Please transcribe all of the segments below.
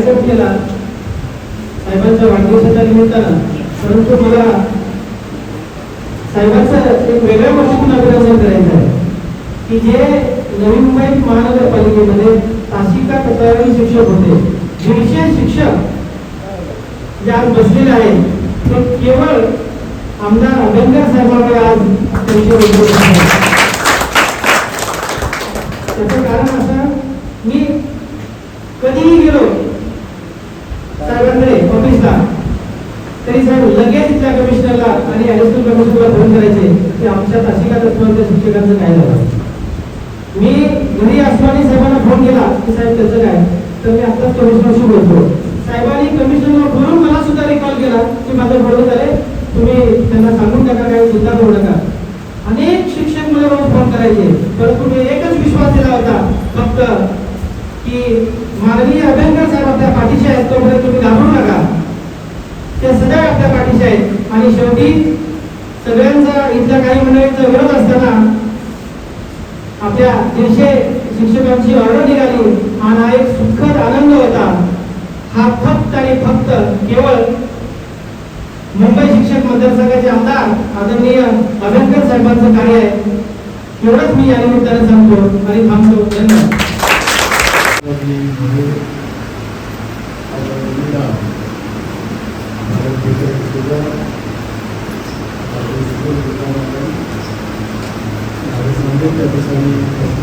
कार्यक्रम केला. साहेबांच्या वाढदिवसाच्या निमित्तानं. परंतु मला साहेबांचा एक वेगळ्या गोष्टीतून अभिनंदन करायचं आहे. की जे नवी मुंबई महानगरपालिकेमध्ये तासिका तक्रारी शिक्षक होते दीडशे शिक्षक जे आज बसलेले आहेत ते केवळ आमदार अभ्यंकर साहेबांकडे आज त्यांचे त्याचं कारण असं मी कधीही गेलो साहेबांकडे ऑफिसला. तरी साहेब लगेच त्या कमिशनरला आणि ऍडिशनल कमिशनरला फोन करायचे की आमच्या तासिका तत्वांच्या शिक्षकांचं काय झालं? मी घरी असताना साहेबांना फोन केला की साहेब त्याचं काय? तर मी आत्ताच कमिशनरशी बोलतो. साहेबांनी कमिशनरला बोलून मला सुद्धा रिकॉल केला की माझं बरोबर झालंय तुम्ही त्यांना सांगून टाका काही चिंता करू नका अनेक शिक्षक मला रोज फोन करायचे परंतु मी एकच विश्वास दिला होता फक्त की माननीय अभ्यंकर साहेब आपल्या पाठीशी आहेत तोपर्यंत तुम्ही घाबरू नका ते सदैव आपल्या पाठीशी आहेत आणि शेवटी सगळ्यांचा इथल्या काही मंडळींचा विरोध असताना आपल्या दीडशे शिक्षकांची ऑर्डर निघाली आणि हा एक सुखद आनंद होता हा फक्त आणि फक्त केवळ मुंबई शिक्षक मतदारसंघाचे आमदार आदरणीय अभ्यंकर साहेबांचं कार्य आहे एवढंच मी या निमित्ताने सांगतो आणि थांबतो. धन्यवाद. मला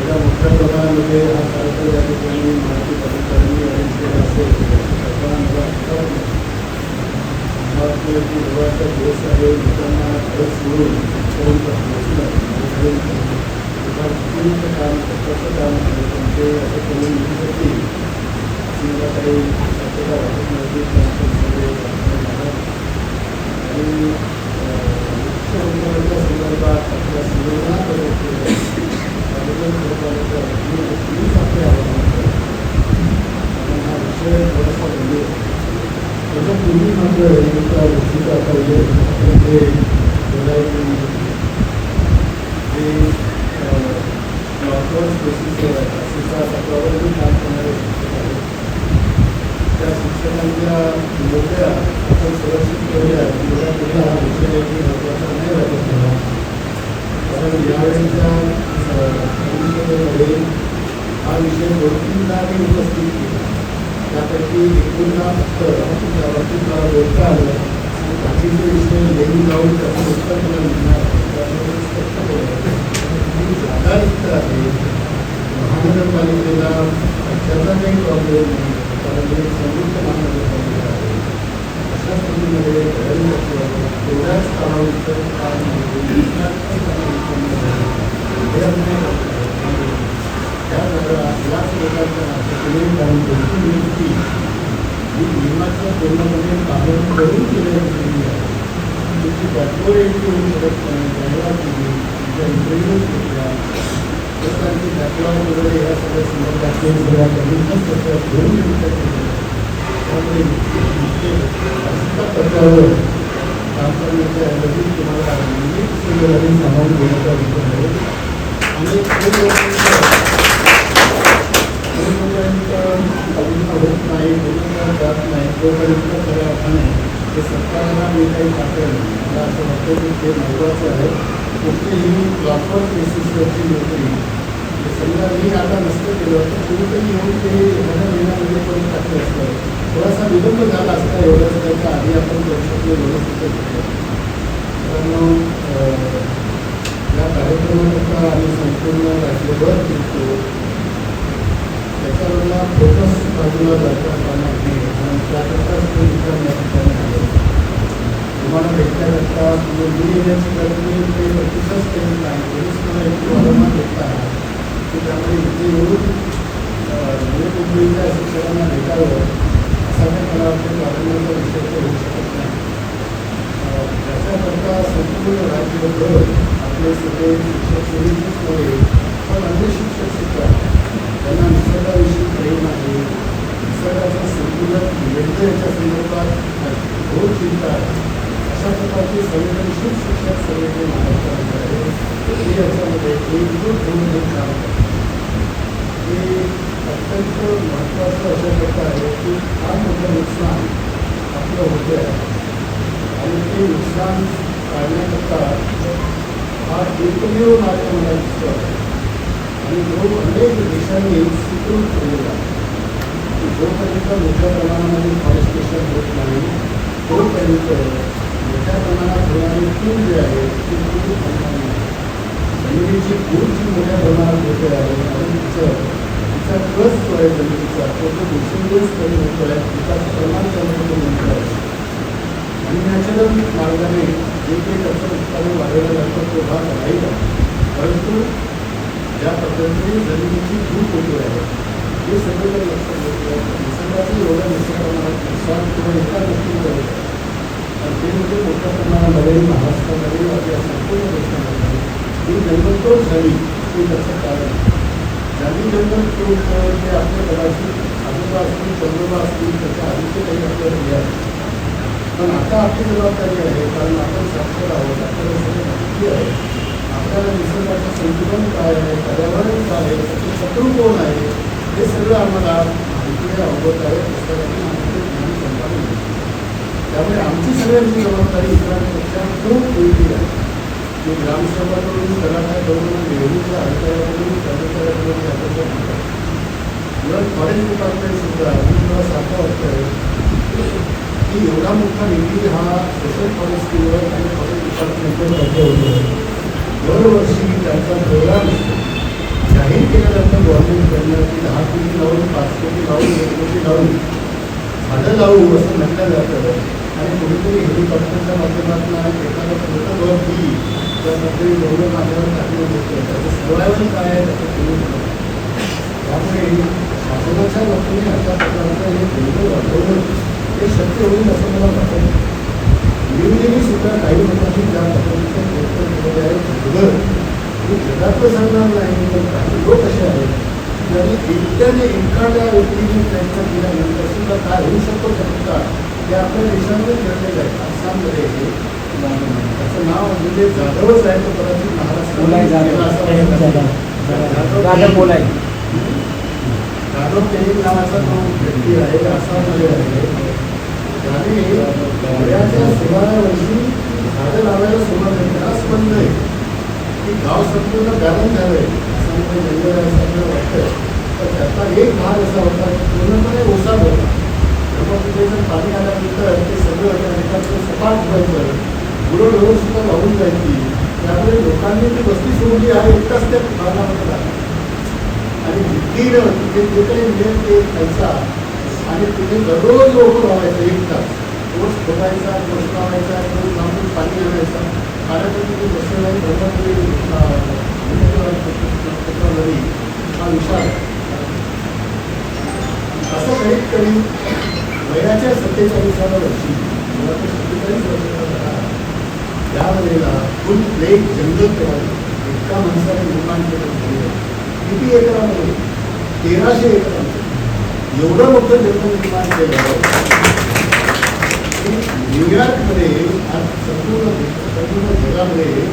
एवढ्या मोठ्या प्रमाणामध्ये हा कार्यक्रम या ठिकाणी मराठी पत्रकारांनी अरेंज केला असेल त्याचा मला की देवाचा दिवस आहे लोकांना खरंच मिळून इथपर्यंत पोहोचलं काम स्वतःचं काम आहे ते असं करून घेण्यासाठी काही शक्यता वाटत नव्हती पण आपण सगळे आपण आहात. आणि अं, मुख्यमंत्र्यांच्या संदर्भात आपल्या संविधानाबद्दल त्याबद्दल खरं पाहिलं तर मी प्लीज आपले आभार मानतो कारण हा विषय थोडासा म्हणजे त्याच्या पूर्वी मात्र एका गोष्टीचा आता उल्लेख आपण जे बोलायचं जे लॉकडाऊन स्पेसिसवर अशीचा तत्वावरती काम करणारे शिक्षक आहेत त्या शिक्षकांच्या नोकऱ्या आपण सुरक्षित करूया एवढ्या पुढे हा विषय आहे की महत्त्वाचा नाही वाटत मला कारण यावेळेच्या परिषदेमध्ये हा विषय दोन तीनदा मी उपस्थित केला त्यापैकी एकूणदा फक्त त्या बाबतीत मला बोलता आलं आणि बाकीचे विषय नेहमी जाऊन त्याचं उत्तर मला मिळणार त्यामुळे स्पष्ट बोलायचं ही जागा रिक्त आहे महानगरपालिकेला त्याचा काही प्रॉब्लेम नाही त्यामध्ये संयुक्त महानगरपालिका आहे अशा स्थितीमध्ये तेवढ्याच कामावरचं काम आहे हे त्या याच लोकांच्या नात्याकडे कारण त्यांची नियुक्ती ही पूर्णपणे पालन करून केलेली आहे त्याची बॅकवर्ड होऊ शकत नाही इंटरव्ह्यूज घेतल्या लोकांची वगैरे या सगळ्या संदर्भातले सगळ्या कंडिशन्स त्याच्या घेऊन त्यामुळे प्रकारवर काम करण्याच्या ऐवजी तुम्हाला सामावून घेण्याचा विचार आहे आणि होत नाही. जात नाही तोपर्यंत खऱ्या अर्थाने ते सरकारला मी काही टाकेल मला असं वाटतं की ते महत्त्वाचं आहे. कुठलीही प्रॉपर बेसिसवरची नोकरी समजा मी आता नसतं केलं तर कुणीतरी येऊन ते एखाद्या महिन्यामध्ये पण टाकलं असतं. थोडासा विलंब झाला असता एवढंच त्याच्या आधी आपण करू शकलो व्यवस्थित कारण या कार्यक्रमाकरता आम्ही संपूर्ण राज्यभर फिरतो. त्याच्यावरला फोकस बाजूला जाता कामा नये आणि आले तुम्हाला भेटण्याकरता तुम्ही मी येण्याची गरज नाही ते प्रतिसाद केलेलं नाही तरीच मला एक वारंवार भेटता की त्यामुळे इथे येऊन नवी मुंबईच्या शिक्षकांना भेटावं असा काही मला वाटतं वारंवारचा विषय तो होऊ शकत नाही अं, त्याच्याकरता संपूर्ण राज्यभर आपले सगळे शिक्षक सेवेचेच नव्हे पण अन्य शिक्षक सुद्धा त्यांना निसर्गाविषयी प्रेम आहे निसर्गाचं संतुलन बिघडतं याच्या संदर्भात घोर चिंता आहे अशा प्रकारचे संवेदनशील शिक्षक सर्व जे महाराष्ट्रामध्ये आहे ते याच्यामध्ये एकजूट होऊन हे काम हे अत्यंत महत्त्वाचं अशा प्रकार आहे की फार मोठं नुकसान आपलं होते आहे आणि ते नुकसान टाळण्याकरता हा एकमेव मार्ग मला दिसतो आणि जो अनेक देशांनी स्वीकृत केलेला आहे की जोपर्यंत मोठ्या प्रमाणामध्ये फॉरेस्टेशन होत नाही. तोपर्यंत मोठ्या प्रमाणात होणारे पूर जे आहे ती पूर नाही. जमिनीची पूर जी मोठ्या प्रमाणात होते आहे आणि तिचं तिचा कस जो आहे जमिनीचा तो तो दिवसेंदिवस कमी होतो आहे. तिचा प्रमाण कमी होतो म्हणतो आहे. आणि नॅचरल मार्गाने जे काही त्याचं उत्पादन वाढवलं जातं तो भाग राहील परंतु ज्या पद्धतीने जमिनीची धूप होतो आहे हे सगळं जर लक्षात घेतलं तर निसर्गाचं एवढं मोठ्या प्रमाणात नुकसान किंवा एका गोष्टीमध्ये होत तर ते म्हणजे मोठ्या प्रमाणामध्ये महाराष्ट्रामध्ये आपल्या संपूर्ण देशामध्ये ही जंगलतोड झाली हे त्याचं कारण. आहे. ज्यांनी जंगलतोड जे ते आपले कदाचित आजोबा असतील चंद्रोबा असतील त्याच्या आधीचे काही आपल्याला हे आहे. पण आता आपली जबाबदारी आहे कारण आपण साक्षर आहोत आपल्याला सगळं माहिती आहे. आपल्याला निसर्गाचं संतुलन काय आहे पर्यावरण काय आहे त्याचे शत्रू कोण आहे हे सगळं आम्हाला माहिती आहे अवगत आहे पुस्तकातून आमचे ज्ञान संपादन त्यामुळे आमची सगळ्यांची जबाबदारी इतरांपेक्षा खूप वेगळी आहे. की ग्रामसभाकडून तलाठ्याकडून रेव्हन्यूच्या म्हणजे अधिकाऱ्याकडून कर्मचाऱ्याकडून याबद्दल म्हणतात इव्हन फॉरेस्ट डिपार्टमेंटसुद्धा मी मला सारखं वाटतं की एवढा मोठा निधी हा स्पेशल फॉरेस्टवर आणि फॉरेस्ट डिपार्टमेंटवर खर्च होतो दरवर्षी त्यांचा प्रोग्राम जाहीर केलं जातं गव्हर्नमेंटकडनं की दहा कोटी लावून पाच कोटी लावून एक कोटी लावून झाडं लावू असं म्हटलं जातं. आणि कुठेतरी हेलिकॉप्टरच्या माध्यमातून एखादं छोटं घर दिली त्यामध्ये एवढं माझ्यावर त्याचं सर्वायवल काय आहे त्याचं त्यामुळे शासनाच्या वतीने अशा प्रकारचं हे केंद्र वाढवणं हे शक्य होईल असं मला वाटत. नेहमी सुद्धा काही लोकांनी ज्या पद्धतीचं प्रयत्न केलेले जगातलं सांगणार नाही पण काही लोक असे आहेत की एकट्याने एखाद्या व्यक्तीने प्रयत्न केल्यानंतर सुद्धा काय होऊ शकतो शकता ते आपल्या देशामध्ये घडलेलं आहे. आसाममध्ये हे त्याचं नाव म्हणजे जाधवच आहे तो कदाचित बोलाय जाधव बोलाय जाधव नावाचा तो व्यक्ती आहे आसाममध्ये आहे त्याने वयाच्या सोळाव्या वर्षी झाडं लावायला सुरुवात केली त्यालाच म्हणलं आहे की गाव संपूर्ण गार्डन झालं आहे आसाममध्ये जंगल आहे असं वाटतं तर त्याचा एक भाग असा होता की पूर्णपणे ओसाड होता त्यामुळे तिथे जर पाणी आल्यानंतर ते सगळं त्या सपाट व्हायचं गुरं सुद्धा वाहून जायची. त्यामुळे लोकांनी ती वस्ती सोडली आहे एकटाच त्या भागामध्ये राहिला आणि भीतीनं तिथे जे काही मिळेल ते खायचा आणि तिथे दररोज लोक लावायचं एक तास रोज खोदायचा रोज लावायचा रोज लावून पाणी आणायचा. पाण्याचा तिथे बसलेला आहे ब्रह्मपुरी हा विचार. असं काहीतरी वयाच्या सत्तेचाळीसाव्या वर्षी सत्तेचाळीस वर्षाचा त्यावेळेला फुल प्लेट जंगल तयार एका माणसाने निर्माण केलं जंगल. किती एकरामध्ये? तेराशे एकरामध्ये. एवढं मोठं जंगल निर्माण केलं न्यूयॉर्कमध्ये आज संपूर्ण संपूर्ण जगामध्ये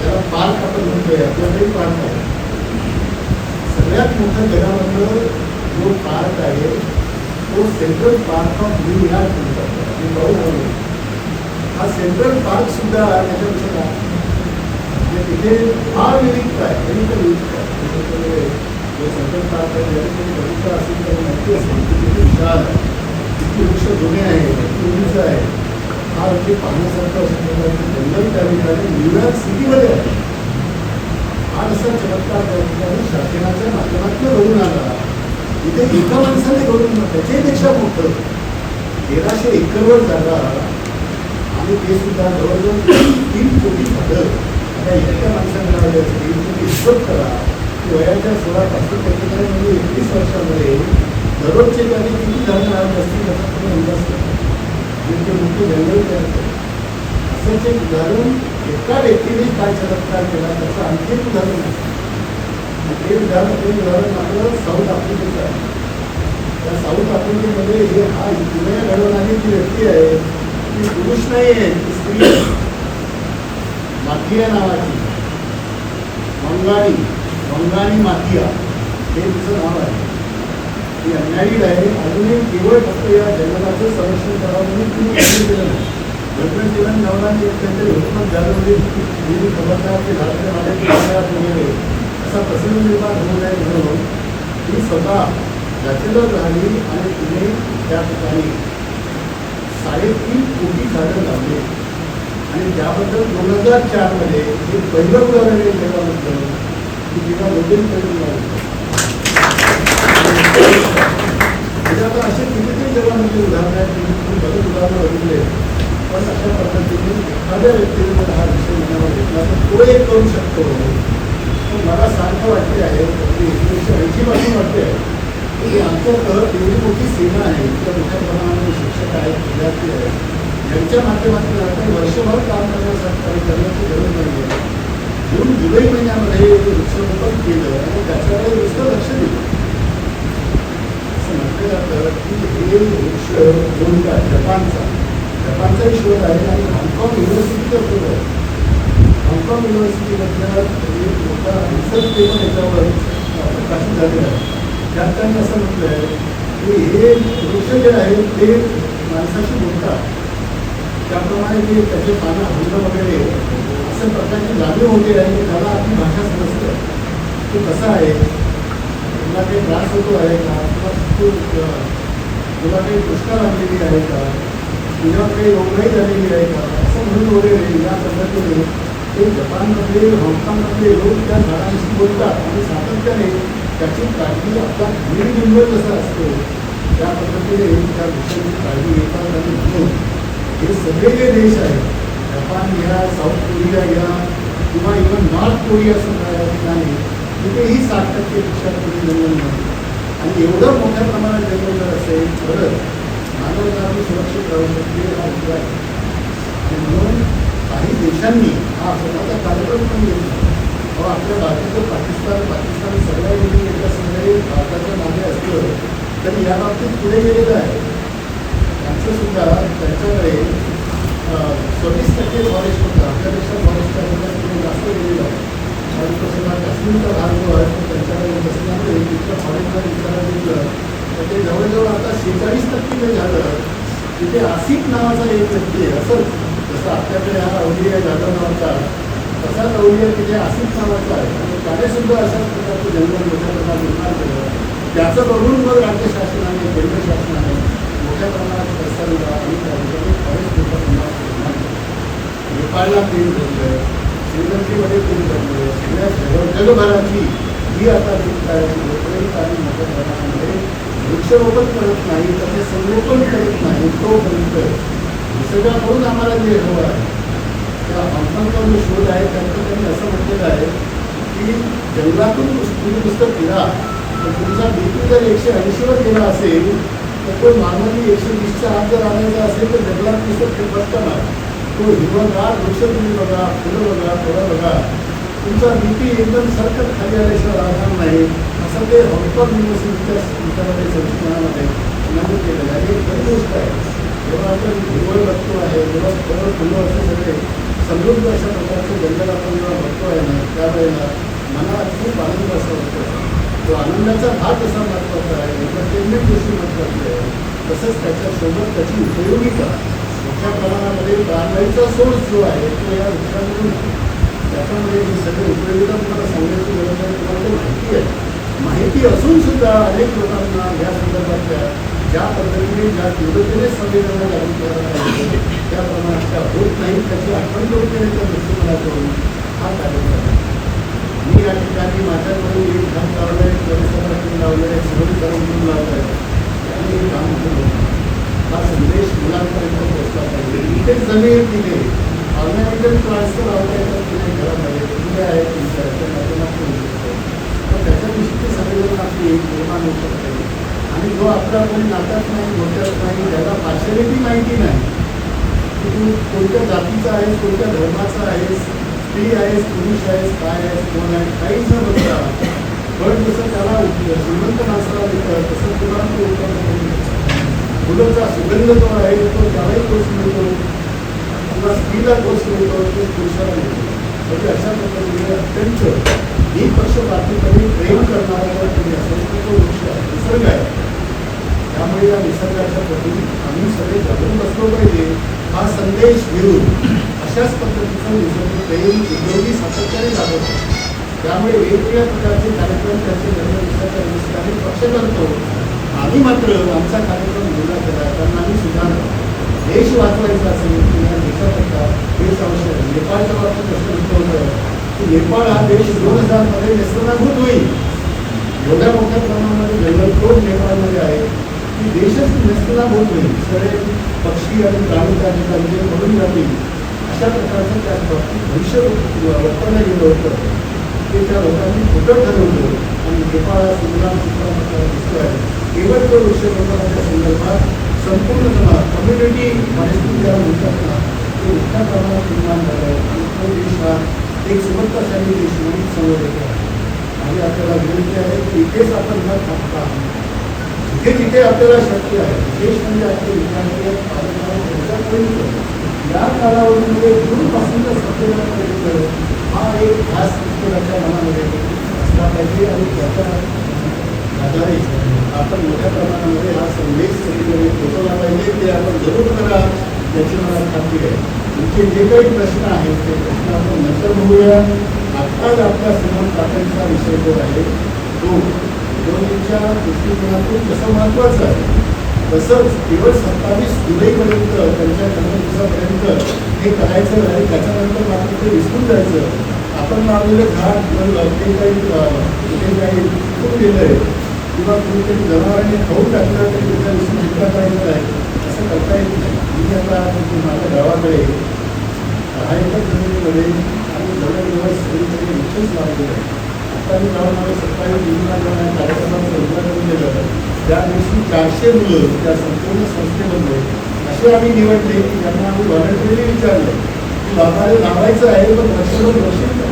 त्याला पार्क आपण म्हणतोय आपल्याकडे पार्क आहे. सगळ्यात मोठं जगामधलं जो पार्क आहे तो सेंट्रल पार्क ऑफ न्यूयॉर्क म्हणतात. हा सेंट्रल पार्क सुद्धा त्याच्यापेक्षा म्हणजे तिथे फार विविधता आहे विविध विविधता आहे त्याच्यामध्ये सेंट्रल पार्क आहे जरी तुम्ही बघितलं असेल तर माहिती असेल की तिथे विशाल आहे. किती वृक्ष जुने आहे किती उंच आहे. हा म्हणजे अगदी पाहण्यासारखं अशा प्रकारचं जंगल त्या ठिकाणी न्यूयॉर्क सिटीमध्ये आहे. हा असा चमत्कार त्या ठिकाणी शासनाच्या माध्यमातून घडून आला. इथे एका माणसाने घडून त्याच्यापेक्षा मोठं. तेराशे एकरवर जागा आणि ते सुद्धा जवळजवळ तीन कोटी झालं आता इतक्या माणसांना असतील तुम्ही हिशोब करा की वयाच्या सोळापासून पंचेचाळीस म्हणजे एकवीस वर्षामध्ये दररोजचे त्यांनी किती धरणं आणत असतील त्याचा तुम्ही अंदाज करा. आणि ते मोठे जंगल तयार करा असंच एक उदाहरण एका व्यक्तीने काय चमत्कार केला त्याचं आणखी एक उदाहरण आहे ते उदाहरण ते उदाहरण आपलं साऊथ आफ्रिकेचं आहे. त्या साऊथ आफ्रिकेमध्ये हे हा जुन्या घडवणारी जी व्यक्ती आहे. ती पुरुष नाही आहे ती स्त्री माथिया नावाची. मंगाणी मंगाणी माथिया. हे तिचं नाव आहे. ती अन्यायी आहे. अजूनही केवळ फक्त या जंगलाचं संरक्षण करावं म्हणून तिने केलं नाही. लग्न केलं नवराने त्यांच्या हुकमत झालं म्हणजे नेहमी खबरदार ते झाडाच्या माझ्या वगैरे असा प्रसंग निर्माण होऊ नये म्हणून ती स्वतः बॅचलर राहिली आणि तिने त्या ठिकाणी साडेतीन कोटी झाडं लावले. आणि त्याबद्दल दोन हजार चारमध्ये हे पहिलं उदाहरण आहे जगामधलं की जेव्हा नोबेल पैसे मिळाले असे कितीतरी जगामध्ये उदाहरण आहेत की तुम्ही बरेच उदाहरणं बघितले. पण अशा पद्धतीने एखाद्या व्यक्तीने जर हा विषय मनावर घेतला तर तो एक करू शकतो. पण मला सारखं वाटते आहे एकोणीसशे ऐंशी पासून वाटते आहे की आमच्याकडं एवढी मोठी सेना आहे इतक्या मोठ्या प्रमाणामध्ये शिक्षक आहेत विद्यार्थी आहेत. यांच्या माध्यमातून आपण वर्षभर काम करण्यासाठी करण्याची गरज नाही आहे जून जुलै महिन्यामध्ये वृक्षारोपण केलं आणि त्याच्याकडे नुसतं लक्ष दिलं. असं म्हटलं जातं की हे वृक्ष दोन का जपानचा. जपानचाही शोध आहे आणि हाँगकाँग युनिव्हर्सिटीचा शोध आहे. हाँगकाँग युनिव्हर्सिटीमधल्या एक मोठा रिसर्च पेपर याच्यावर प्रकाशित झालेला आहे. त्यात त्यांनी असं म्हटलं आहे की हे वृक्ष जे आहेत ते माणसाशी बोलतात. त्याप्रमाणे ते त्याचे पानं हलणं वगैरे असं प्रकारची जाणीव होते आहे की त्याला आपली भाषा समजतं. ते कसं आहे? तुला काही त्रास होतो आहे का? किंवा तू तुला काही दुष्काळ आणलेली आहे का? तुझ्यावर काही रोगराई झालेली आहे का? असं म्हणून वगैरे या पद्धतीने ते जपानमधले हाँगकाँगमधले लोक त्या झाडांशी बोलतात आणि सातत्याने त्याची काळजी आता आपला निवड जसा असतो त्या पद्धतीने त्या देशाची काळजी घेतात आणि म्हणून हे सगळे जे देश आहेत जपान घ्या साऊथ कोरिया घ्या किंवा इव्हन नॉर्थ कोरिया सुद्धा या ठिकाणी तिथेही साठ टक्के पेक्षा कमी जंगल नाही. आणि एवढं मोठ्या प्रमाणात जंगल जर असेल तरच मानवजाती सुरक्षित राहू शकते हा उपाय आहे. आणि म्हणून काही देशांनी हा स्वतःचा कार्यक्रम पण घेतला. आपल्या भारताचं पाकिस्तान पाकिस्तान सगळ्या गोष्टी एका सगळे भारताच्या मागे असलं तरी या बाबतीत पुढे गेलेलं आहे. त्यांचं सुद्धा त्यांच्याकडे सव्वीस टक्के फॉरेस्ट होतं आपल्यापेक्षा फॉरेस्ट पुढे जास्त गेलेलं आहे. आणि तसं काश्मीरचा भाग जो आहे तो त्यांच्याकडे नसल्यामुळे तिथल्या फॉरेस्टला विचारात घेतलं तर ते जवळजवळ आता शेचाळीस टक्के जे झालं तिथे आसिफ नावाचा एक व्यक्ती आहे असंच जसं आपल्याकडे हा अवलिया जाधव नावाचा तसाच की जे आसिफ नावाचा आहे आणि त्याने सुद्धा अशाच प्रकारचं जंगल मोठ्या प्रमाणात निर्माण केलं त्याचं बघून मग राज्य शासनाने केंद्र शासनाने मोठ्या प्रमाणात पैसा आणि त्या ठिकाणी बरेच मोठ्या प्रमाणात निर्माण केलं नेपाळला पेन धरलं श्रीलंकेमध्ये पेन धरलं सगळ्या जग जगभराची ही आता जी करायची लोकही आणि मोठ्या प्रमाणामध्ये वृक्षरोपण करत नाही तर संगोपन करत नाही तोपर्यंत. निसर्गाकडून आम्हाला जे हवं आहे शोध आहे त्यानंतर त्यांनी असं म्हटलेलं आहे की जंगलातून तुम्ही पुस्तक फिरा तर तुमचा बीपी जर एकशे ऐंशीवर गेला असेल तर तो मानवी एकशे वीसच्या आत जर आणायचा असेल तर जंगलात पुस्तक फिरत तो हिरवगार वृक्ष तुम्ही बघा फुलं बघा फळं बघा. तुमचा बीपी एकदम सरकट खाली आल्याशिवाय राहणार नाही. असं ते हॉंगकॉंग युनिव्हर्सिटीच्या याच्यामध्ये संशोधनामध्ये नमूद केलेलं आहे. एक खरी गोष्ट आहे. जेव्हा आपण हिरवळ बघतो आहे जेव्हा फळं फुलं असं सगळे समृद्ध अशा प्रकारचे जंगल आपण जेव्हा बघतो आहे ना. त्यावेळेला मनाला खूप आनंद असा होतो. तो आनंदाचा भाग कसा महत्त्वाचा आहे. एंटरटेनमेंट गोष्टी महत्त्वाची आहे. तसंच त्याच्यासोबत त्याची उपयोगिता. मोठ्या प्रमाणामध्ये प्राणवायूचा सोर्स जो आहे तो या वृक्षांमधून आहे. त्याच्यामध्ये ही सगळी उपयोगिता तुम्हाला सांगण्याची गरज आहे. तुम्हाला माहिती आहे. माहिती असून सुद्धा अनेक लोकांना या संदर्भातल्या ज्या पद्धतीने ज्या तीव्रतेने संवेदना लागू करायला पाहिजे त्या प्रमाणात त्या होत नाही त्याची आठवण करून देण्याच्या दृष्टिकोनातून हा कार्यक्रम आहे. मी या ठिकाणी माझ्याकडून एक झाड लावलं आहे परिसरातून लावलं आहे सहलीकरण लावलं आहे आणि हे काम केलं हा संदेश मुलांपर्यंत पोहोचला पाहिजे. इथे जमीन तिथे. ऑर्गॅनिकल ट्रान्सफर तर लावता येतात तिथे घरामध्ये कुठे आहे. तुमच्या त्या माध्यमातून होऊ शकतं. पण त्याच्याविषयी ते सगळेजण आपली निर्माण होऊ शकते. आणि जो आपला कोणी नात्यात नाही मोठ्यात नाही ज्याला पार्शलिटी माहिती नाही की तू कोणत्या जातीचा आहेस कोणत्या धर्माचा आहेस स्त्री आहेस पुरुष आहेस काय आहेस कोण आहे काहीच न बघता. पण जसं त्याला श्रीमंत माणसाला देतं तसं तुला तो उत्पन्न करू फुलाचा सुगंध जो आहे तो त्यालाही तोच मिळतो. किंवा स्त्रीला तोच मिळतो तो पुरुषाला मिळतो. म्हणजे अशा पद्धतीने अत्यंत निपक्षपातीपणे प्रेम करणारा जर तुम्ही असेल तर तो वृक्ष आहे निसर्ग आहे. त्यामुळे या निसर्गाच्या पद्धतीत आम्ही सगळे जागरूक असलो पाहिजे. हा संदेश घेऊन अशाच पद्धतीचं निसर्ग प्रेम उद्योगी सातत्याने लागतो त्यामुळे वेगवेगळ्या प्रकारचे कार्यक्रम त्यांचे जन्मदिवसाच्या दिवशी पक्ष करतो. आम्ही मात्र आमचा कार्यक्रम वेगळा केला कारण आम्ही सुधारलो देश वाचवायचा असेल किंवा या देशाकरता देश आवश्यक नेपाळच्या बाबतीत प्रश्न उद्भवलं की नेपाळ हा देश दोन हजारमध्ये व्यस्तनाभूत होईल. एवढ्या मोठ्या प्रमाणामध्ये जंगलतोड नेपाळमध्ये आहे. की देशच होत नाही. सगळे पक्षी आणि प्राणी कार्यक्रम ठिकाणी म्हणून जातील अशा प्रकारचं त्या बाबतीत भविष्य वापरलं गेलं होतं. ते त्या लोकांनी खोटं ठरवलं आणि नेपाळ सुंदराम दिसतो आहे केवळ तो लोकांच्या संदर्भात संपूर्णपणे कम्युनिटी मॅनेजमेंट ज्या म्हणतात ना ते मोठ्या प्रमाणात निर्माण झालं आहे आणि तो देश हा एक सुबत्ताशाही देश म्हणून समोर येतो आहे. आणि आपल्याला विनंती आहे की इथेच आपण न थांबता हे तिथे आपल्याला शक्य आहे. विशेष म्हणजे आपले विद्यार्थी या कालावधीमध्ये दूरपासूनच सत्यनापर्यंत हा एक खास पुस्तकाच्या मनामध्ये असला पाहिजे आणि त्याच्या आधारे आपण मोठ्या प्रमाणामध्ये हा संदेश सगळीकडे पोहोचवला पाहिजे. ते आपण जरूर करा याची मला खात्री आहे. तुमचे जे काही प्रश्न आहेत ते प्रश्न आपण नंतर बघूया. आत्ताच आपल्यासमोर टाकायचा विषय जो आहे तो उद्योगांच्या दृष्टिकोनातून कसं महत्त्वाचं आहे तसंच केवळ सत्तावीस जुलैपर्यंत त्यांच्या जन्मदिवसापर्यंत हे करायचं आणि त्याच्यानंतर मात्र ते विसरून जायचं. आपण लावलेलं झाड किंवा ते काही कुठे काही खूप गेलं आहे किंवा कुठेतरी जनावरांनी खाऊन टाकलं तरी त्याचा विसरून घेतला पाहिजे आहे असं करता येत नाही. मी आता म्हणजे माझ्या गावाकडे दहा एकर जमिनीमध्ये आम्ही जवळजवळ सगळीकडे वृक्षच लावलेलं आहे. आता मी जाऊन मला कार्यक्रमाचं उद्घाटन केलं त्या दिवशी चारशे मुलं त्या संपूर्ण संस्थेमध्ये असे आम्ही निवडले की त्यांना आम्ही व्हॉलंटिअरली विचारलं की बाबा लावायचं आहे पण वर्षभर बसशील का?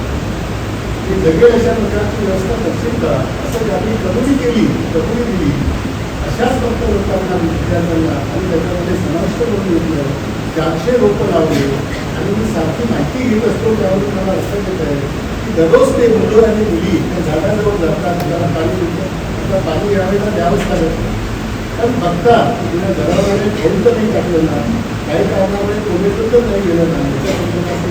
ते जगेल अशा प्रकारची व्यवस्था करशील का? असं त्यांनी कबुली केली कबुली दिली. अशाच फक्त लोकांना विद्यार्थ्यांना आणि त्याच्यामध्ये समाविष्ट करून घेतलं. चारशे रोपं लावले आणि मी सारखी माहिती घेत असतो त्यावर मला लक्षात येत आहे दररोज ते मुलं आणि मुली त्या झाडाजवळ जातात त्याला पाणी देतात. पाणी यावेळेला द्यावंच लागत नाही. कारण बघता तुला घरामध्ये खाऊन तर नाही टाकलं ना. काही कारणामुळे टोमॅटो तर नाही गेलं ना. त्याच्या संदर्भात ते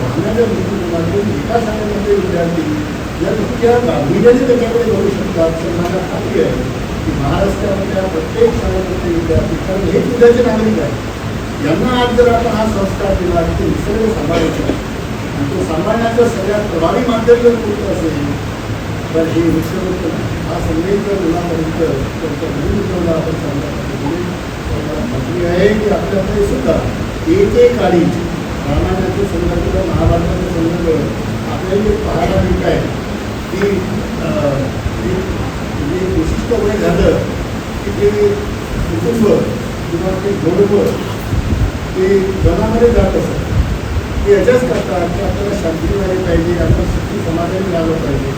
वाहनाच्या दृष्टिकोनातून एका शाळेमध्ये विद्यार्थी जर इतक्या गांभीर्याने त्याच्याकडे जाऊ शकतात तर माझा खात्री आहे की महाराष्ट्रामधल्या प्रत्येक शाळेमध्ये विद्यार्थी कारण हे उद्याचे नागरिक आहेत. यांना आज जर आपण हा संस्कार दिला की निसर्ग सांभाळायचा आणि तो सांभाळण्याचं सगळ्यात प्रभावी माध्यम जर कोणतं असेल तर हे वृक्षवृत्त हा संदेश जर मुलापर्यंत त्यांच्या घरी आपण चांगल्या म्हणजे पद्धतीने खात्री आहे की आपल्याकडे सुद्धा एकेकाळी रामायणाचे संदर्भ महाभारताचे संदर्भ आपल्याला जे पाहायला मिळत आहे की जे- म्हणजे विशिष्ट वय झालं की ते कुटुंब किंवा ते जोडपं ते जनामध्ये जात असत. ते याच्याच करतात की आपल्याला शांती मिळाली पाहिजे आपलं सुखी समाधान मिळालं पाहिजे.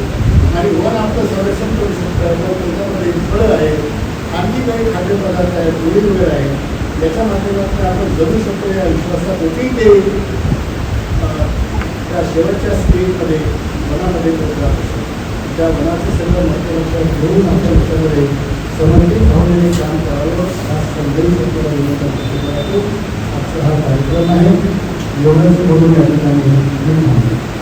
आणि वन आपलं संरक्षण करू शकतं मग त्याच्यामध्ये फळं आहेत आणखी काही खाद्यपदार्थ आहेत गोळी वगैरे आहे याच्या माध्यमातून आपण जगू शकतो या विश्वासापोटी ते त्या शेवटच्या स्टेजमध्ये वनामध्ये पोहोचतात त्या वनाचं सगळं महत्त्व लक्षात घेऊन आपल्या लक्षामध्ये संबंधित भावनेने काम करावं हा संदेश आपल्याला आजचा हा कार्यक्रम आहे. एवढंच बोलून या ठिकाणी मी थांबतो.